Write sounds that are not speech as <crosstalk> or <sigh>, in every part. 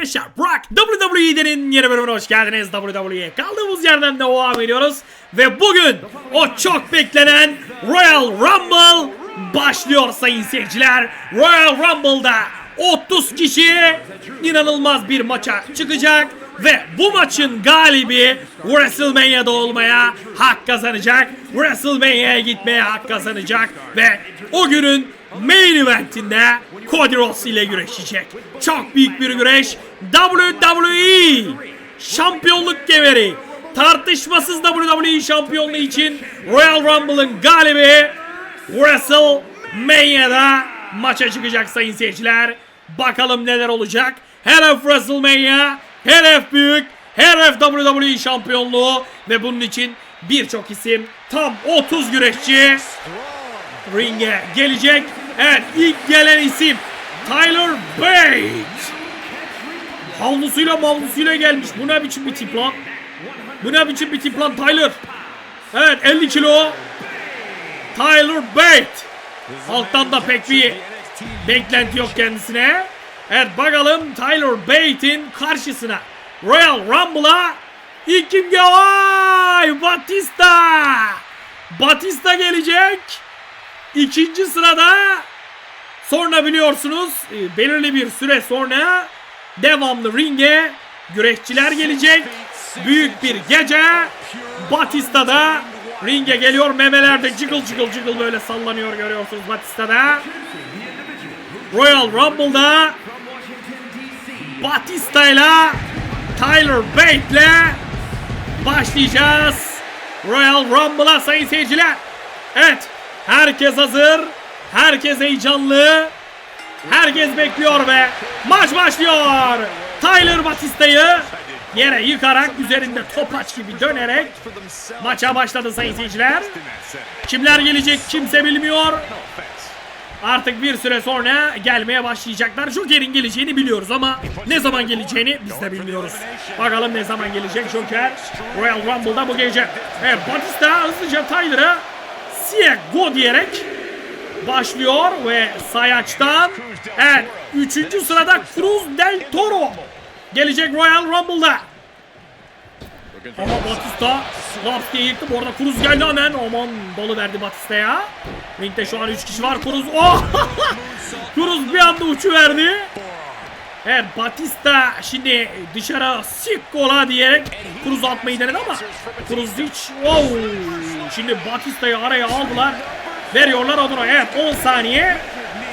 arkadaşlar Brock WWE'nin yeni bölümüne hoş geldiniz WWE. Kaldığımız yerden devam ediyoruz. Ve bugün o çok beklenen Royal Rumble başlıyor sayın seyirciler. Royal Rumble'da 30 kişi inanılmaz bir maça çıkacak. Ve bu maçın galibi WrestleMania'da olmaya hak kazanacak. WrestleMania'ya gitmeye hak kazanacak. Ve o günün main eventinde Cody Rhodes ile güreşecek. Çok büyük bir güreş. WWE şampiyonluk kemeri. Tartışmasız WWE şampiyonluğu için Royal Rumble'ın galibi WrestleMania'da maça çıkacak sayın seyirciler. Bakalım neler olacak. Hedef WrestleMania, hedef büyük, hedef WWE şampiyonluğu ve bunun için birçok isim tam 30 güreşçi ringe gelecek. Evet ilk gelen isim Tyler Bate. Havlusuyla mavlusuyla gelmiş. Bu ne biçim bir tip lan? Bu ne biçim bir tip lan Tyler? Evet 50 kilo. Tyler Bate. Alttan da pek bir beklenti yok kendisine. Evet bakalım Tyler Bate'in karşısına Royal Rumble'a ilk kim gel? Ay Batista. Batista gelecek. İkinci sırada sonra biliyorsunuz e, belirli bir süre sonra devamlı ringe güreşçiler gelecek. Büyük bir gece Batista'da ringe geliyor. Memelerde cıkıl cıkıl cıkıl böyle sallanıyor görüyorsunuz Batista'da. Royal Rumble'da Batista ile Tyler Bate ile başlayacağız. Royal Rumble'a sayın seyirciler. Evet. Herkes hazır. Herkes heyecanlı. Herkes bekliyor ve maç başlıyor. Tyler Batista'yı yere yıkarak üzerinde topaç gibi dönerek maça başladı sayın seyirciler. Kimler gelecek kimse bilmiyor. Artık bir süre sonra gelmeye başlayacaklar. Joker'in geleceğini biliyoruz ama ne zaman geleceğini biz de bilmiyoruz. Bakalım ne zaman gelecek Joker Royal Rumble'da bu gece. Evet Batista hızlıca Tyler'a Siye Go diyerek başlıyor ve sayaçtan evet 3. sırada Cruz Del Toro gelecek Royal Rumble'da. Ama Batista Laps diye yıktı. Bu arada Cruz geldi hemen. Aman dalı verdi Batista'ya. Ringde şu an 3 kişi var. Cruz. Oh! <laughs> Cruz bir anda uçu verdi. Evet Batista şimdi dışarı sikkola diyerek Cruz atmayı denedi ama Cruz hiç oh! Şimdi Batista'yı araya aldılar. Veriyorlar oduna. Evet 10 saniye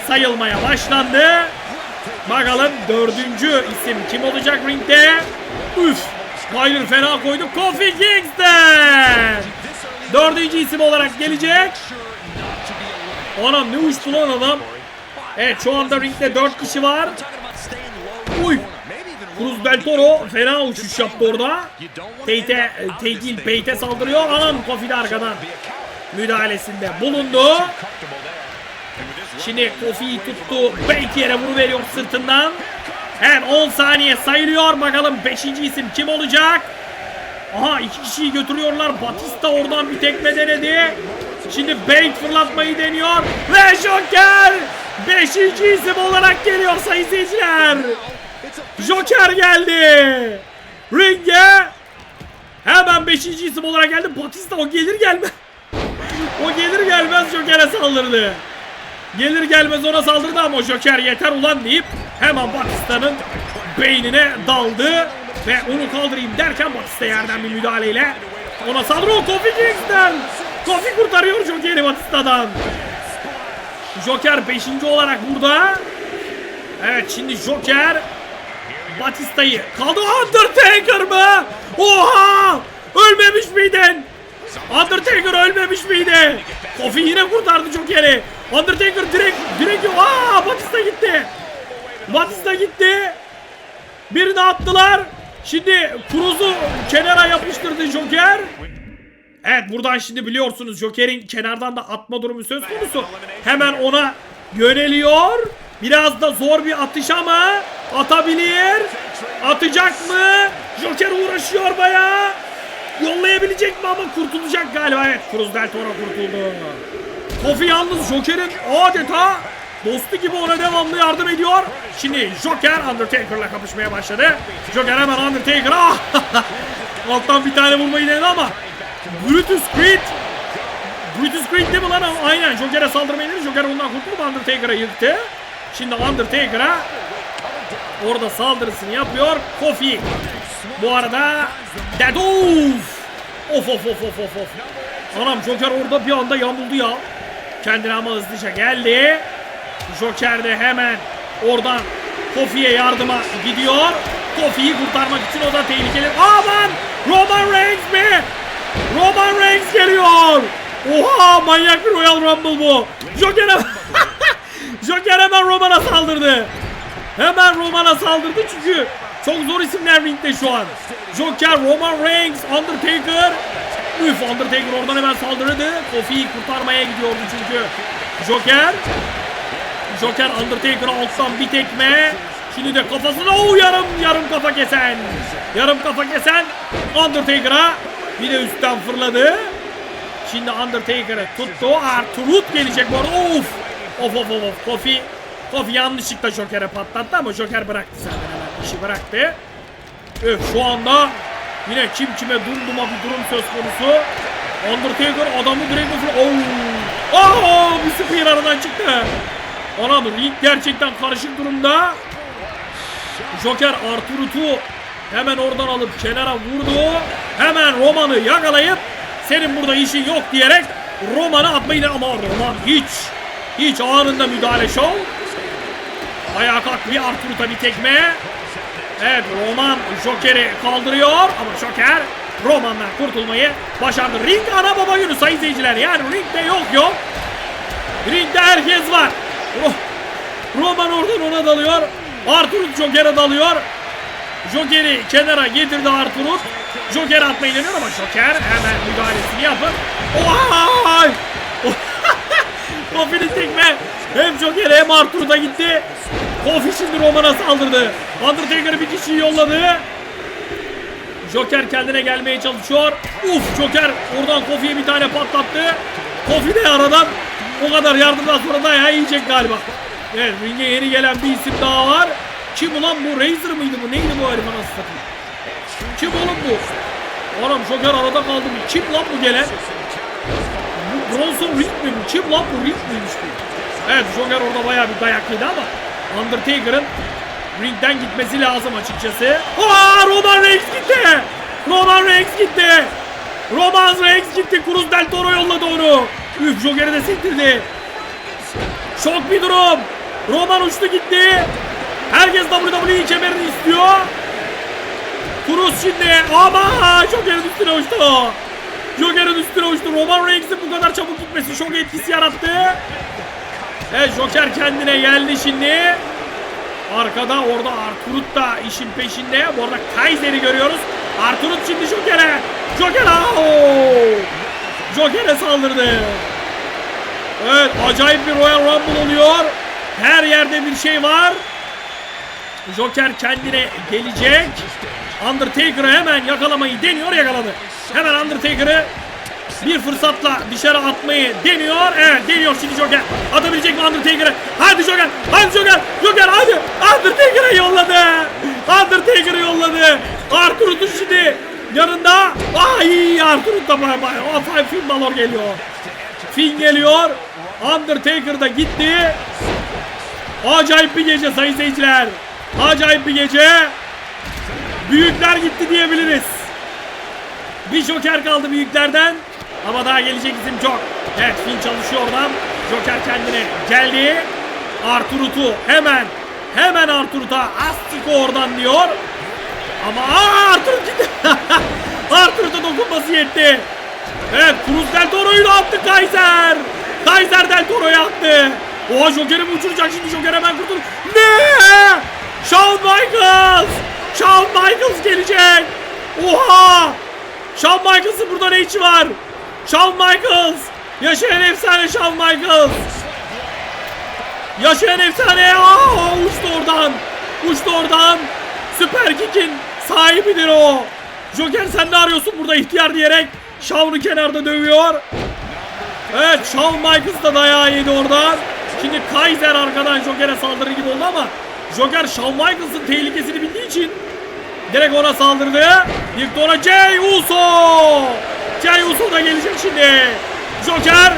sayılmaya başlandı. Bakalım dördüncü isim kim olacak ringde? Üf! Tyler fena koydu. Kofi Kingston! Dördüncü isim olarak gelecek. Anam ne uçtu lan adam. Evet şu anda ringde dört kişi var. Uy! Cruz Del Toro fena uçuş yaptı orada. Tate, Tate değil Pate'e saldırıyor. Anam Kofi de arkadan müdahalesinde bulundu. Şimdi Kofi'yi tuttu. Bate yere vuruveriyor sırtından. Evet 10 saniye sayılıyor. Bakalım 5. isim kim olacak? Aha iki kişiyi götürüyorlar. Batista oradan bir tekme denedi. Şimdi Bate fırlatmayı deniyor. Ve Joker 5. isim olarak geliyor sayın seyirciler. Joker geldi. Ringe hemen 5. isim olarak geldi. Batista o gelir gelmez. <laughs> o gelir gelmez Joker'e saldırdı. Gelir gelmez ona saldırdı ama Joker yeter ulan deyip hemen Batista'nın beynine daldı. Ve onu kaldırayım derken Batista yerden bir müdahaleyle ona saldırıyor. Kofi Kingston. Kofi kurtarıyor Joker'i Batista'dan. Joker 5. olarak burada. Evet şimdi Joker Batista'yı kaldı. Undertaker mı? Oha! Ölmemiş miydin? Undertaker ölmemiş miydi? Kofi yine kurtardı Joker'i. Undertaker direkt direkt aa Batista gitti. Batista gitti. Birini attılar. Şimdi Cruz'u kenara yapıştırdı Joker. Evet buradan şimdi biliyorsunuz Joker'in kenardan da atma durumu söz konusu. Hemen ona yöneliyor. Biraz da zor bir atış ama atabilir. Atacak mı? Joker uğraşıyor bayağı. Yollayabilecek mi ama kurtulacak galiba. Evet Cruz Del Toro kurtuldu. Kofi yalnız Joker'in adeta Dostu gibi ona devamlı yardım ediyor. Şimdi Joker Undertaker'la kapışmaya başladı. Joker hemen Undertaker'a <laughs> alttan bir tane vurmayı denedi ama Brutus Creed Brutus Creed değil mi lan? Aynen Joker'e saldırmayı denedi. Joker ondan kurtulup Undertaker'a yıktı. Şimdi Undertaker'a orada saldırısını yapıyor. Kofi. Bu arada Dead of. Of of of of of of. Anam Joker orada bir anda yamuldu ya. Kendine ama hızlıca geldi. Joker de hemen oradan Kofi'ye yardıma gidiyor. Kofi'yi kurtarmak için o da tehlikeli. Aman! Roman Reigns mi? Roman Reigns geliyor. Oha manyak bir Royal Rumble bu. Joker hemen, <laughs> Joker hemen Roman'a saldırdı. Hemen Roman'a saldırdı çünkü çok zor isimler ringde şu an. Joker, Roman Reigns, Undertaker. Üf Undertaker oradan hemen saldırdı. Kofi'yi kurtarmaya gidiyordu çünkü. Joker. Joker Undertaker'a alttan bir tekme. Şimdi de kafasına o yarım yarım kafa kesen. Yarım kafa kesen Undertaker'a bir de üstten fırladı. Şimdi Undertaker'ı tuttu. Arturut gelecek bu arada. Of. Of of of of. Kofi. Kofi yanlışlıkla Joker'e patlattı ama Joker bıraktı zaten hemen. işi bıraktı. Öf şu anda yine kim kime dumduma bir durum söz konusu. Undertaker adamı direkt bir Oo. Oo, bir spear aradan çıktı. Anam ring gerçekten karışık durumda. Joker Arturut'u hemen oradan alıp kenara vurdu. Hemen Roman'ı yakalayıp senin burada işin yok diyerek Roman'ı atmayı ama Roman hiç hiç anında müdahale şov. Ayağa kalktı bir Arturut'a bir tekme. Evet Roman Joker'i kaldırıyor ama Joker Roman'dan kurtulmayı başardı. Ring ana baba günü sayın seyirciler. Yani ringde yok yok. Ringde herkes var. Ro- Roman oradan ona dalıyor. Arturut Joker'e dalıyor. Joker'i kenara getirdi Arturut. Joker atmayı deniyor ama Joker hemen müdahalesini yapıp Vay! Kofi'nin <laughs> tekme hem Joker'e hem Arturut'a gitti. Kofi şimdi Roman'a saldırdı. Undertaker bir kişiyi yolladı. Joker kendine gelmeye çalışıyor. Uf Joker oradan Kofi'ye bir tane patlattı. Kofi de aradan o kadar yardımdan sonra dayağı yiyecek galiba. Evet ringe yeni gelen bir isim daha var. Kim ulan bu? Razor mıydı bu? Neydi bu herif anasını satayım? Kim oğlum bu? Anam Joker arada kaldı. Kim lan bu gelen? Bu Bronson Reed mi bu? Kim lan bu? Reed miymiş bu? Evet Joker orada bayağı bir dayak yedi ama Undertaker'ın ringden gitmesi lazım açıkçası. Aa Roman Reigns gitti. Roman Reigns gitti. Roman Reigns gitti. Cruz del Toro yolladı onu. Üf Joker'i de sektirdi. Şok bir durum. Roman uçtu gitti. Herkes WWE kemerini istiyor. Cruz şimdi ama Joker'in üstüne uçtu. Joker'in üstüne uçtu. Roman Reigns'in bu kadar çabuk gitmesi şok etkisi yarattı. Evet Joker kendine geldi şimdi. Arkada orada Arturut da işin peşinde. Bu arada Kaiser'i görüyoruz. Arturut şimdi Joker'e. Joker ao! Joker'e saldırdı. Evet acayip bir Royal Rumble oluyor. Her yerde bir şey var. Joker kendine gelecek. Undertaker'ı hemen yakalamayı deniyor yakaladı. Hemen Undertaker'ı bir fırsatla dışarı atmayı deniyor. Evet deniyor şimdi Joker. Atabilecek mi Undertaker'ı? Hadi Joker. Hadi Joker. Joker hadi. Undertaker'ı yolladı. Undertaker'ı yolladı. Arturut'un şimdi yanında. Ay Arturut da bay bay. Afay Finn Balor geliyor. Finn geliyor. Undertaker da gitti. Acayip bir gece sayın seyirciler. Acayip bir gece. Büyükler gitti diyebiliriz. Bir Joker kaldı büyüklerden. Ama daha gelecek isim çok. Evet Finn çalışıyor oradan. Joker kendine geldi. Arturut'u hemen hemen Arturut'a Astiko oradan diyor. Ama aa, Arturut gitti. <laughs> Arturut'a dokunması yetti. Evet Cruz Del Toro'yu da attı Kaiser. Kaiser Del Toro'yu attı. Oha Joker'i mi uçuracak şimdi Joker hemen kurtuldu. Ne? Shawn Michaels. Shawn Michaels gelecek. Oha. Shawn Michaels'ın burada ne işi var? Shawn Michaels. Yaşayan efsane Shawn Michaels. Yaşayan efsane. Aa, uçtu oradan. Uçtu oradan. Süper Kick'in sahibidir o. Joker sen ne arıyorsun burada ihtiyar diyerek Shawn'u kenarda dövüyor. Evet Shawn Michaels da dayağı yedi oradan. Şimdi Kaiser arkadan Joker'e saldırı gibi oldu ama Joker Shawn Michaels'ın tehlikesini bildiği için direkt ona saldırdı. Yıktı ona Jey Uso. Jey Uso da gelecek şimdi. Joker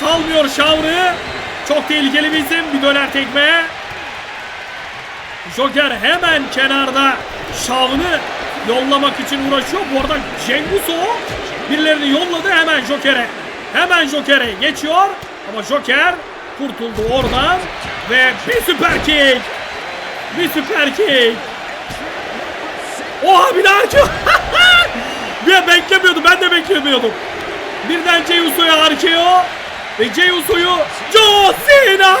salmıyor Shawn'ı. Çok tehlikeli bir isim. Bir döner tekme. Joker hemen kenarda Shawn'ı yollamak için uğraşıyor. Bu arada Cenguso birilerini yolladı hemen Joker'e. Hemen Joker'e geçiyor. Ama Joker kurtuldu oradan. Ve bir süper kick. Bir süper kick. Oha bir daha açıyor. <laughs> bir beklemiyordum. Ben de beklemiyordum. Birden Jey Uso'ya harcıyor. Ve Jey Uso'yu John Cena!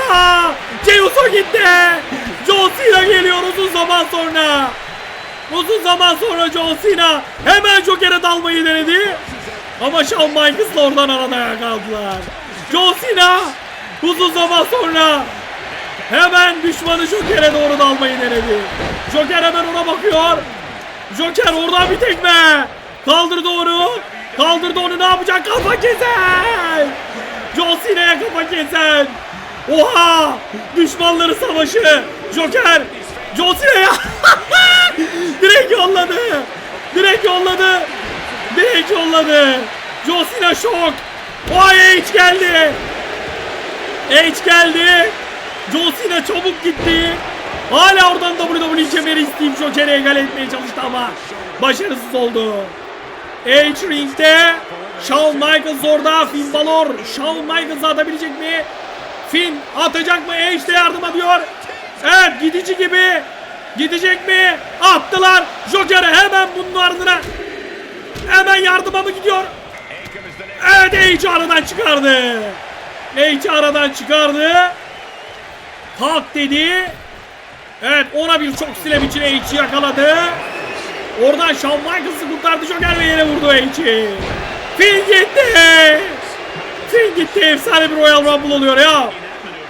Jey Uso gitti. John geliyor uzun zaman sonra. Uzun zaman sonra John Cena hemen Joker'e dalmayı denedi. Ama Shawn Michaels'la oradan arada kaldılar. John Cena uzun zaman sonra hemen düşmanı Joker'e doğru dalmayı denedi. Joker hemen ona bakıyor. Joker oradan bir tekme. Kaldırdı onu. Kaldırdı onu ne yapacak? Kafa kesen. John Cena'ya kafa kesen. Oha! Düşmanları savaşı. Joker. John Cena'ya. <laughs> Direkt yolladı. Direkt yolladı. Direkt yolladı. John Cena şok. Vay H geldi. H geldi. John Cena çabuk gitti. Hala oradan WWE kemeri isteyip Joker'i egale etmeye çalıştı ama başarısız oldu. H ringde Shawn Michaels orada Finn Balor Shawn Michaels'ı atabilecek mi? Finn atacak mı? H de yardım ediyor. Evet gidici gibi. Gidecek mi? Attılar. Joker'e hemen bunun ardına. Hemen yardıma mı gidiyor? Evet H aradan çıkardı. H aradan çıkardı. Kalk dedi. Evet ona bir çok silem içine H'i yakaladı. Oradan Shawn Michaels'ı kurtardı Joker ve yere vurdu H'i. Finn gitti. Finn gitti. Efsane bir Royal Rumble oluyor ya.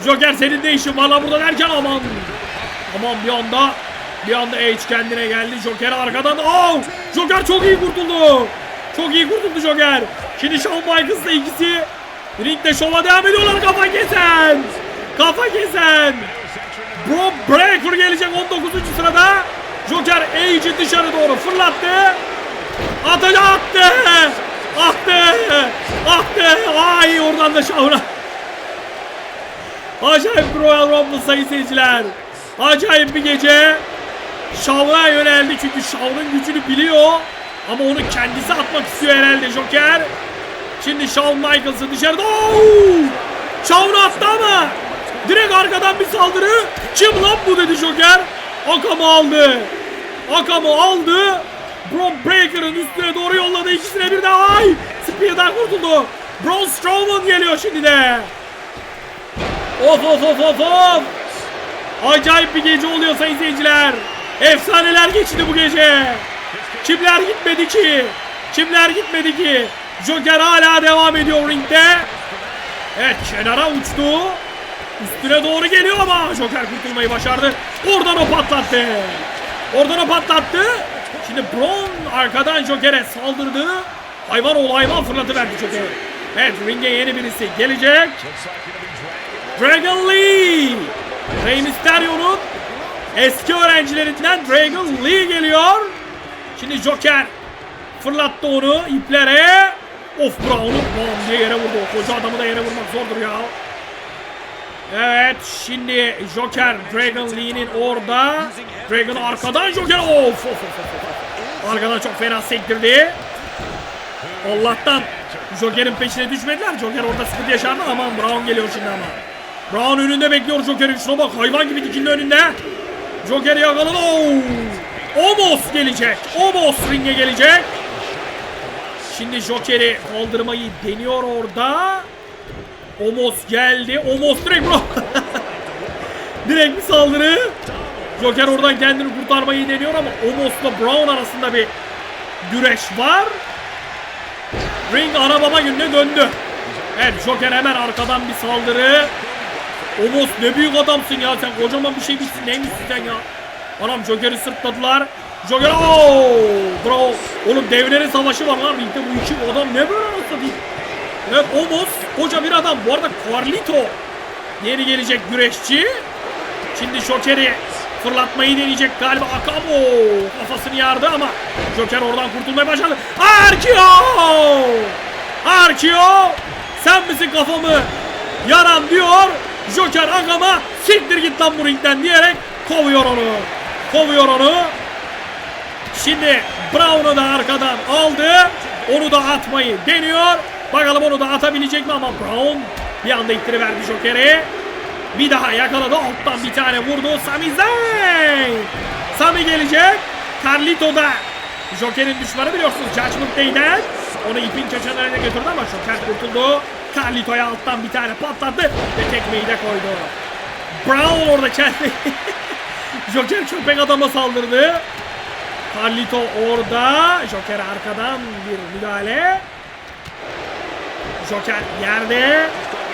Joker senin de işin var burada derken aman. Aman bir anda bir anda H kendine geldi. Joker arkadan. Oh! Joker çok iyi kurtuldu. Çok iyi kurtuldu Joker. Şimdi Shawn Michaels'la ikisi ringde şova devam ediyorlar. Kafa kesen. Kafa kesen. Bro Breaker gelecek 19. sırada. Joker Age'i dışarı doğru fırlattı. Atacak attı. Attı. Attı. Ay oradan da Shawn'a. Acayip Royal Rumble sayın seyirciler. Acayip bir gece. Shawn'a yöneldi çünkü Shawn'ın gücünü biliyor. Ama onu kendisi atmak istiyor herhalde Joker. Şimdi Shawn Michaels'ı dışarıda. Oo! Shawn'u attı ama direkt arkadan bir saldırı. Kim lan bu dedi Joker. Akam'ı aldı. Akam'ı aldı. Braun Breaker'ın üstüne doğru yolladı. İkisine bir de ay. Spear'dan kurtuldu. Braun Strowman geliyor şimdi de. Of of of of of. Acayip bir gece oluyor sayın seyirciler. Efsaneler geçti bu gece. Kimler gitmedi ki? Kimler gitmedi ki? Joker hala devam ediyor ringde. Evet kenara uçtu. Üstüne doğru geliyor ama Joker kurtulmayı başardı. Oradan o patlattı. Oradan o patlattı. Şimdi Braun arkadan Joker'e saldırdı. Hayvan ol hayvan fırlatıverdi Joker. Evet ringe yeni birisi gelecek. Dragon Lee. Rey Mysterio'nun eski öğrencilerinden Dragon Lee geliyor. Şimdi Joker fırlattı onu iplere. Of Brown'u Brown diye yere vurdu. O koca adamı da yere vurmak zordur ya. Evet şimdi Joker Dragon Lee'nin orada. Dragon arkadan Joker of, of, of, of. Arkadan çok fena sektirdi. Allah'tan Joker'in peşine düşmediler. Joker orada sıkıntı yaşardı. Aman Brown geliyor şimdi ama. Brown önünde bekliyor Joker'in. Şuna bak hayvan gibi dikildi önünde. Joker'i yakaladı. Omos gelecek. Omos ringe gelecek. Şimdi Joker'i kaldırmayı deniyor orada. Omos geldi. Omos direkt bro. <laughs> direkt bir saldırı. Joker oradan kendini kurtarmayı deniyor ama Omos'la Brown arasında bir güreş var. Ring ana baba gününe döndü. Evet Joker hemen arkadan bir saldırı. Omos ne büyük adamsın ya sen kocaman bir şey bitsin neymişsin sen ya. Anam Joker'i sırtladılar. Joker ooo bro. Oğlum devlerin savaşı var lan ringde bu iki adam ne böyle nasıl. Evet Omos koca bir adam. Bu arada Carlito. Yeni gelecek güreşçi. Şimdi Joker'i fırlatmayı deneyecek galiba Akamo. Kafasını yardı ama Joker oradan kurtulmaya başladı. Arkio! Arkio! Sen misin kafamı yaran diyor. Joker Akama siktir git lan bu ringden diyerek kovuyor onu. Kovuyor onu. Şimdi Brown'u da arkadan aldı. Onu da atmayı deniyor. Bakalım onu da atabilecek mi ama Brown bir anda ittiriverdi Joker'i. Bir daha yakaladı. Alttan bir tane vurdu. Sami Zayn. Sami gelecek. Carlito da Joker'in düşmanı biliyorsunuz. Judgment Day'den. Onu ipin köşelerine götürdü ama Joker kurtuldu. Carlito'ya alttan bir tane patlattı ve tekmeyi de koydu. Brown orada kendi <laughs> Joker köpek adama saldırdı. Carlito orada. Joker arkadan bir müdahale. Joker yerde.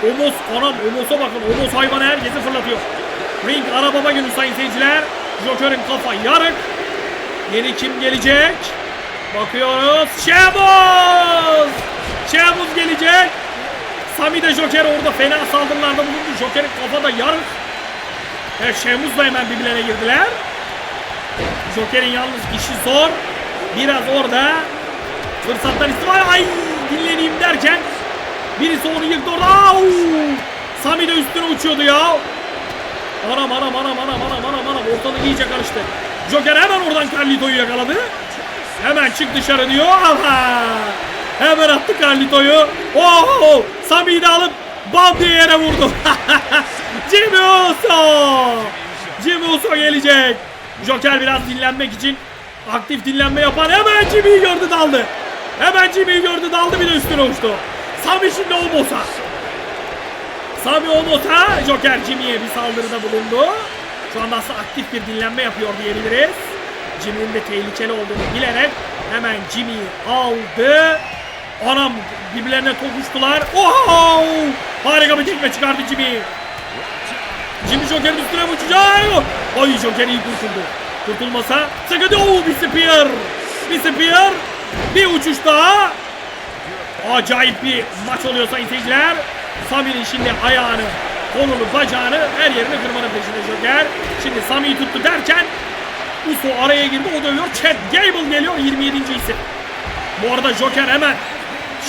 Omos anam Omos'a bakın. Omos hayvanı herkesi fırlatıyor. Ring arabama günü sayın seyirciler. Joker'in kafa yarık. Yeni kim gelecek? Bakıyoruz. Şemuz! Şemuz gelecek. Sami de Joker orada fena saldırılarda bulundu. Joker'in kafa da yarık. Evet Şemuz da hemen birbirlerine girdiler. Joker'in yalnız işi zor. Biraz orada fırsattan istifade. Ay dinleneyim derken birisi onu yıktı orada. Sami de üstüne uçuyordu ya. Anam anam anam anam anam anam anam ortalık iyice karıştı. Joker hemen oradan Carlito'yu yakaladı. Hemen çık dışarı diyor. Aha! Hemen attı Carlito'yu. Oh! Sami'yi de alıp bam diye yere vurdu. <laughs> Jimmy Uso! Jimmy Uso gelecek. Joker biraz dinlenmek için aktif dinlenme yapan hemen Jimmy'yi gördü daldı. Hemen Jimmy'yi gördü daldı bir de üstüne uçtu. Sami şimdi Omos'a. Sami Omos'a Joker Jimmy'ye bir saldırıda bulundu. Şu anda aslında aktif bir dinlenme yapıyor diyebiliriz. Jimmy'nin de tehlikeli olduğunu bilerek hemen Jimmy'yi aldı. Anam birbirlerine tokuştular. Oho! Harika bir tekme çıkardı Jimmy. Jimmy Joker'in üstüne uçacak? Ay Joker iyi kurtuldu. Kurtulmasa sıkıntı. Oo bir spear. Bir spear. Bir uçuş daha. Acayip bir maç oluyor sayın seyirciler. Sami'nin şimdi ayağını, kolunu, bacağını her yerini kırmanın peşinde Joker. Şimdi Sami'yi tuttu derken Uso araya girdi o dövüyor. Chad Gable geliyor 27. isim. Bu arada Joker hemen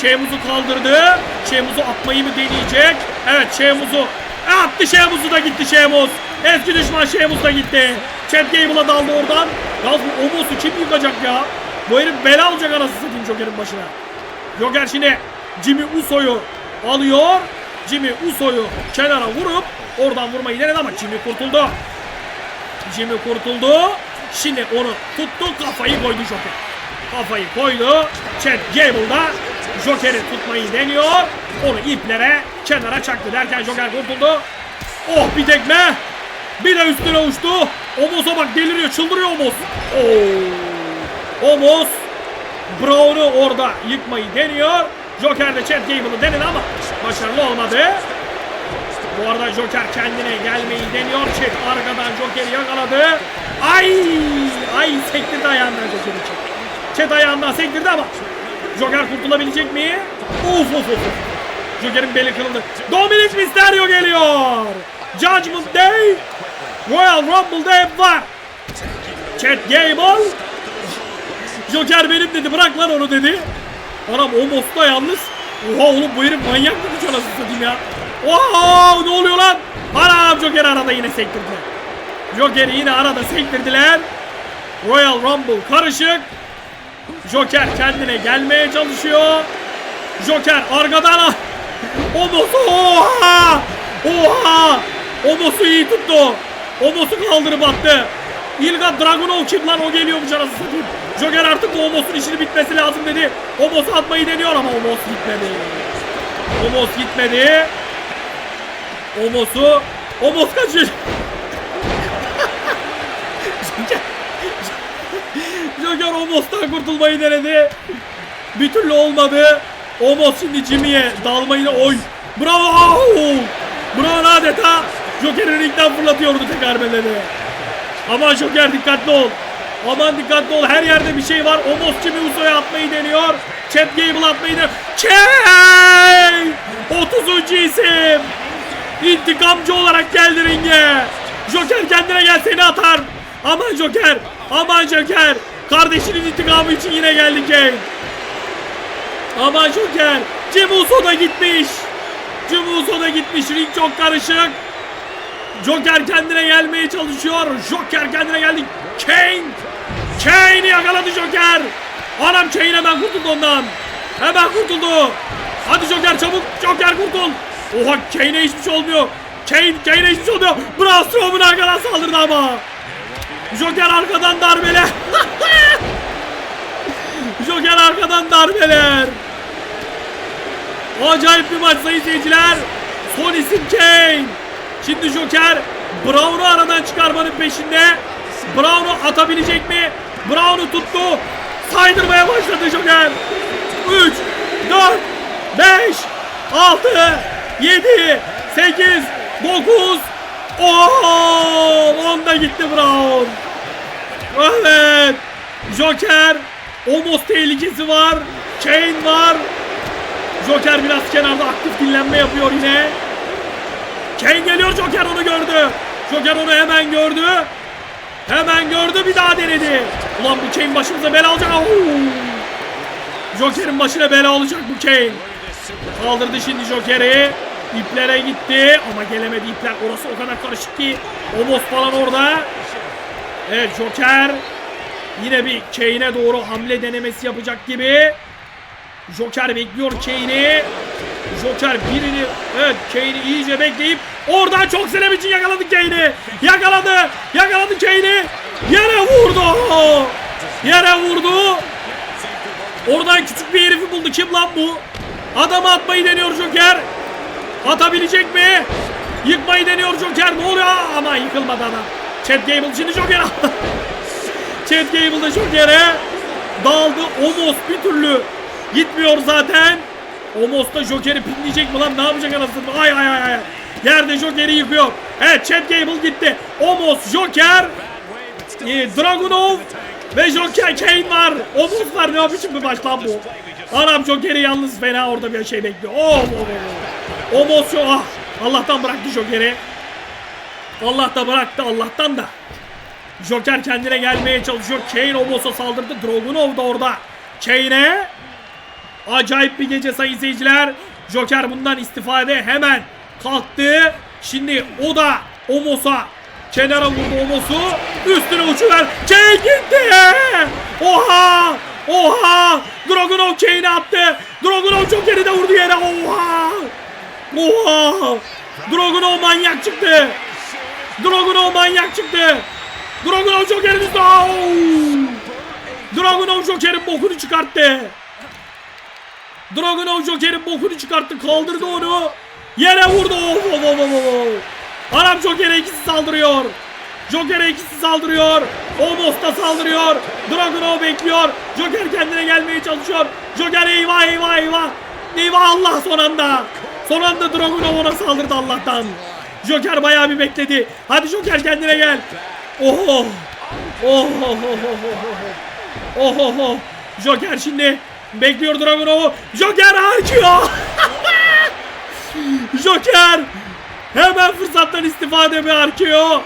Şemuz'u kaldırdı. Şemuz'u atmayı mı deneyecek? Evet Şemuz'u attı Şemuz'u da gitti Şemuz. Eski düşman Şemuz da gitti. Chad Gable'a daldı oradan. Yalnız bu Omos'u kim yıkacak ya? Bu herif bela olacak anasını satayım Joker'in başına. Joker şimdi Jimmy Uso'yu alıyor. Jimmy Uso'yu kenara vurup oradan vurmayı denedi ama Jimmy kurtuldu. Jimmy kurtuldu. Şimdi onu tuttu kafayı koydu Joker. Kafayı koydu. Chad Gable da Joker'i tutmayı deniyor. Onu iplere kenara çaktı derken Joker kurtuldu. Oh bir tekme. Bir de üstüne uçtu. Omos'a bak deliriyor çıldırıyor Omos. Oo. Omos Brown'u orada yıkmayı deniyor. Joker de Chad Gable'ı denedi ama başarılı olmadı. Bu arada Joker kendine gelmeyi deniyor. Chad arkadan Joker'i yakaladı. Ay! Ay sektirdi ayağından Joker için. Chad ayağından sektirdi ama Joker kurtulabilecek mi? Uf uf uf. Joker'in beli kırıldı. Dominic Mysterio geliyor. Judgment Day. Royal Rumble'da hep var. Chad Gable. Joker benim dedi bırak lan onu dedi. Anam o Mosta yalnız. Oha oğlum bu herif manyak mı bu anasını satayım ya. Oha ne oluyor lan? Anam Joker arada yine sektirdiler. Joker'i yine arada sektirdiler. Royal Rumble karışık. Joker kendine gelmeye çalışıyor. Joker arkadan Omos'u oha! Oha! Omos'u iyi tuttu. Omos'u kaldırıp attı. Ilga Dragunov kim lan o geliyormuş arası satayım. Joker artık Omos'un işini bitmesi lazım dedi. Omos'u atmayı deniyor ama Omos gitmedi. Omos gitmedi. Omos'u Omos kaçıyor. Joker Omos'tan kurtulmayı denedi. Bir türlü olmadı. Omos şimdi Jimmy'ye dalmayı oy. Bravo! Bravo adeta Joker'i ringden fırlatıyordu tekrar beledi. Aman Joker dikkatli ol. Aman dikkatli ol. Her yerde bir şey var. Omos Jimmy Uso'ya atmayı deniyor. Chad Gable atmayı deniyor. Chad! 30. isim. İntikamcı olarak geldi ringe. Joker kendine gel seni atar. Aman Joker. Aman Joker. Kardeşinin intikamı için yine geldi Kane. Aman Joker. Jim Uso da gitmiş. Jim Uso da gitmiş. Ring çok karışık. Joker kendine gelmeye çalışıyor. Joker kendine geldi. Kane. Kane yakaladı Joker. Anam Kane hemen kurtuldu ondan. Hemen kurtuldu. Hadi Joker çabuk. Joker kurtul. Oha Kane'e hiçbir şey olmuyor. Kane, Kane'e hiçbir şey olmuyor. Braun Strowman arkadan saldırdı ama. Joker arkadan darbeler. <laughs> Joker arkadan darbeler. Acayip bir maç sayın. Son isim Kane. Şimdi Joker Brown'u aradan çıkarmanın peşinde. Brown'u atabilecek mi? Brown'u tuttu. Saydırmaya başladı Joker. 3, 4, 5, 6, 7, 8, 9, 10. 10 da gitti Brown. Evet. Joker. Omos tehlikesi var. Kane var. Joker biraz kenarda aktif dinlenme yapıyor yine. Kane geliyor Joker onu gördü. Joker onu hemen gördü. Hemen gördü bir daha denedi. Ulan bu Kane başımıza bela olacak. Joker'in başına bela olacak bu Kane. Kaldırdı şimdi Joker'i. İplere gitti ama gelemedi ipler. Orası o kadar karışık ki. Omos falan orada. Evet Joker yine bir Kane'e doğru hamle denemesi yapacak gibi. Joker bekliyor Kane'i. Joker birini evet Kane'i iyice bekleyip oradan çok selam için yakaladı Kane'i. Yakaladı. Yakaladı Kane'i. Yere vurdu. Yere vurdu. Oradan küçük bir herifi buldu. Kim lan bu? Adamı atmayı deniyor Joker. Atabilecek mi? Yıkmayı deniyor Joker. Ne oluyor? Ama yıkılmadı adam. Chad Gable şimdi Joker. <laughs> Chad Gable da Joker'e daldı. Omos bir türlü gitmiyor zaten. Omos da Joker'i pinleyecek mi lan? Ne yapacak anasını? Ay ay ay ay. Yerde Joker'i yıkıyor. Evet Chad Gable gitti. Omos, Joker, e, Dragunov ve Joker Kane var. Omos var. Ne biçim bir maç bu? Anam Joker'i yalnız fena orada bir şey bekliyor. Oh, oh, oh. Omos yok. Ah, Allah'tan bıraktı Joker'i. Allah da bıraktı Allah'tan da. Joker kendine gelmeye çalışıyor. Kane Omos'a saldırdı. Dragunov da orada. Kane'e acayip bir gece sayın seyirciler. Joker bundan istifade hemen kalktı. Şimdi o da Omos'a kenara vurdu Omos'u. Üstüne uçuver. Kane gitti. Oha! Oha! Dragunov Kane'e attı. Dragunov Joker'i de vurdu yere. Oha! Oha! Dragunov manyak çıktı. Dragunov manyak çıktı. Dragunov Joker'in üstüne. Au! Dragunov Joker'in bokunu çıkarttı. Dragunov Joker'in bokunu çıkarttı. Kaldırdı onu. Yere vurdu. Of, of, of, of, of. Arap Joker'e ikisi saldırıyor. Joker'e ikisi saldırıyor. Omos da saldırıyor. Dragunov bekliyor. Joker kendine gelmeye çalışıyor. Joker eyvah eyvah eyvah. Eyvah Allah son anda. Son anda Dragunov ona saldırdı Allah'tan. Joker bayağı bir bekledi. Hadi Joker kendine gel. Oh. Oh. Oh. Oh. Oh. Oh. Oh. Joker şimdi bekliyor Dragunov'u. Joker harcıyor. <laughs> Joker hemen fırsattan istifade mi harcıyor?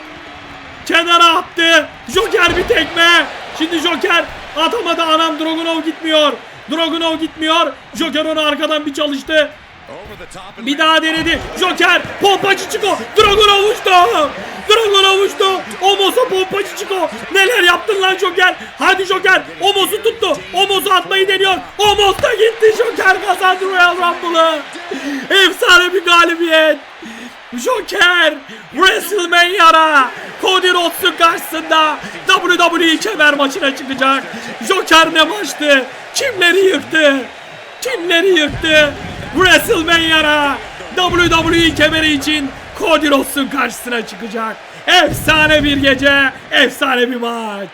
Kenara attı. Joker bir tekme. Şimdi Joker atamadı anam Dragunov gitmiyor. Dragunov gitmiyor. Joker onu arkadan bir çalıştı. Bir daha denedi. Joker pompacı Chico. Dragunov uçtu. Dragunov uçtu. Omos'a pompacı Chico. Neler yaptın lan Joker? Hadi Joker. Omos'u tuttu. Omos'u atmayı deniyor. Omos da gitti. Joker kazandı Royal Rumble'ı. Efsane bir galibiyet. Joker WrestleMania'da Cody Rhodes'un karşısında WWE kemer maçına çıkacak. Joker ne maçtı? Kimleri yıktı? Kimleri yıktı? WrestleMania'da WWE kemeri için Cody Rhodes'un karşısına çıkacak. Efsane bir gece, efsane bir maç.